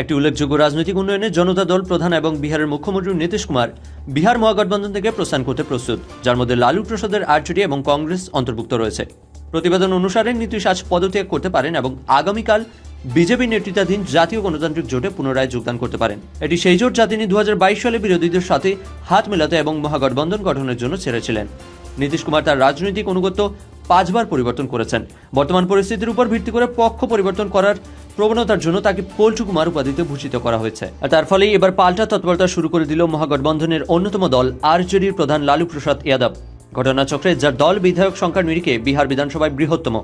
একটি উল্লেখযোগ্য রাজনৈতিক উন্নয়নে জনতা দল প্রধান এবং বিহারের মুখ্যমন্ত্রী নীতিশ কুমার বিহার মহাগঠবন্ধন থেকে প্রস্থান করতে প্রস্তুত, যার মধ্যে লালু প্রসাদের আরজেডি এবং কংগ্রেস অন্তর্ভুক্ত রয়েছে। প্রতিবেদন অনুসারে নীতিশ আজ পদত্যাগ করতে পারেন এবং আগামীকাল বিজেপি নেতৃত্বাধীন জাতীয় গণতান্ত্রিক জোটে পুনরায় যোগদান করতে পারেন। এটি সেই জোট যা তিনি দু হাজার বাইশ সালে বিরোধীদের সাথে হাত মেলাতে এবং মহাগঠবন্ধন গঠনের জন্য ছেড়েছিলেন। নীতিশ কুমার তার রাজনৈতিক অনুগত্য পাঁচবার পরিবর্তন করেছেন। বর্তমান পরিস্থিতির উপর ভিত্তি করে পক্ষ পরিবর্তন করার প্রবণতার জন্য তাকে পল্টু কুমার উপাধিতে ভূষিত করা হয়েছে। আর তার ফলে এবার পাল্টা তৎপরতা শুরু করে দিল মহাগঠবন্ধনের অন্যতম দল আরজেডির প্রধান লালু প্রসাদ ইয়াদব। ঘটনাচক্রে যার দল বিধায়ক সংখ্যার নিরিখে বিহার বিধানসভায় বৃহত্তম।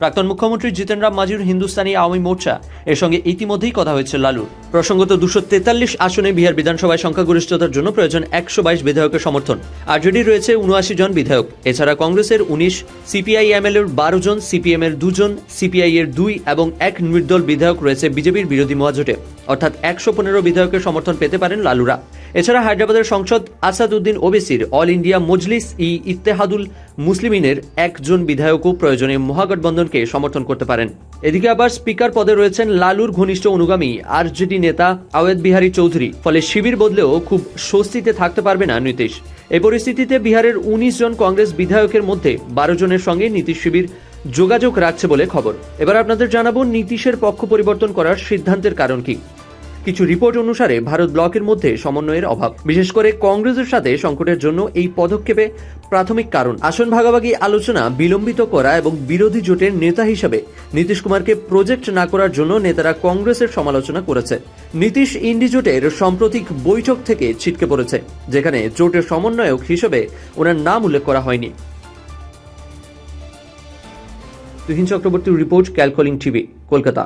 প্রাক্তন মুখ্যমন্ত্রী জিতেন রাম মাঝির হিন্দুস্তানি আওয়ামী মোর্চা। এর সঙ্গে ইতিমধ্যেই কথা হয়েছে লালুর প্রসঙ্গত দুশো তেতাল্লিশ আসনে বিহার বিধানসভায় সংখ্যাগরিষ্ঠতার জন্য প্রয়োজন একশো বাইশ বিধায়কের সমর্থন। আর আরজেডি রয়েছে উনআশি জন বিধায়ক, এছাড়া কংগ্রেসের উনিশ, সিপিআই এমএল এর বারো জন, সিপিএম এর দুজন সিপিআই এর দুই এবং এক নির্দল বিধায়ক রয়েছে বিজেপির বিরোধী মহাজোটে। অর্থাৎ একশো পনেরো বিধায়কের সমর্থন পেতে পারেন লালুরা। এছাড়া হায়দ্রাবাদের সংসদ আসাদউদ্দিন ওবেসির অল ইন্ডিয়া মজলিস ই ইত্তেহাদুল মুসলিমিনের একজন বিধায়কও প্রয়োজনে মহাগঠবন্ধনকে সমর্থন করতে পারেন। এদিকে আবার স্পিকার পদে রয়েছেন লালুর ঘনিষ্ঠ অনুগামী আরজেডি নেতা আওয়েদ বিহারী চৌধুরী। ফলে শিবির বদলেও খুব স্বস্তিতে থাকতে পারবে না নীতিশ। এই পরিস্থিতিতে বিহারের উনিশ জন কংগ্রেস বিধায়কের মধ্যে বারো জনের সঙ্গে নীতিশ শিবির যোগাযোগ রাখছে বলে খবর। এবার আপনাদের জানাব নীতিশের পক্ষ পরিবর্তন করার সিদ্ধান্তের কারণ কি। কিছু রিপোর্ট অনুসারে ভারত ব্লকের মধ্যে সমন্বয়ের অভাব। বিশেষ করে কংগ্রেসের সাথে সংকটের জন্য এই পদক্ষেপে প্রাথমিক কারণ। আসন ভাগাভাগি আলোচনা বিলম্বিত করা এবং বিরোধী জোটের নেতা হিসেবে নীতিশ কুমারকে প্রজেক্ট না করার জন্য নেতারা কংগ্রেসের সমালোচনা করেছে। নীতিশ ইন্ডি জোটের সাম্প্রতিক বৈঠক থেকে ছিটকে পড়েছে, যেখানে জোটের সমন্বয়ক হিসেবে ওনার নাম উল্লেখ করা হয়নি। তুহিন চক্রবর্তীর রিপোর্ট ক্যালকলিং টিভি কলকাতা।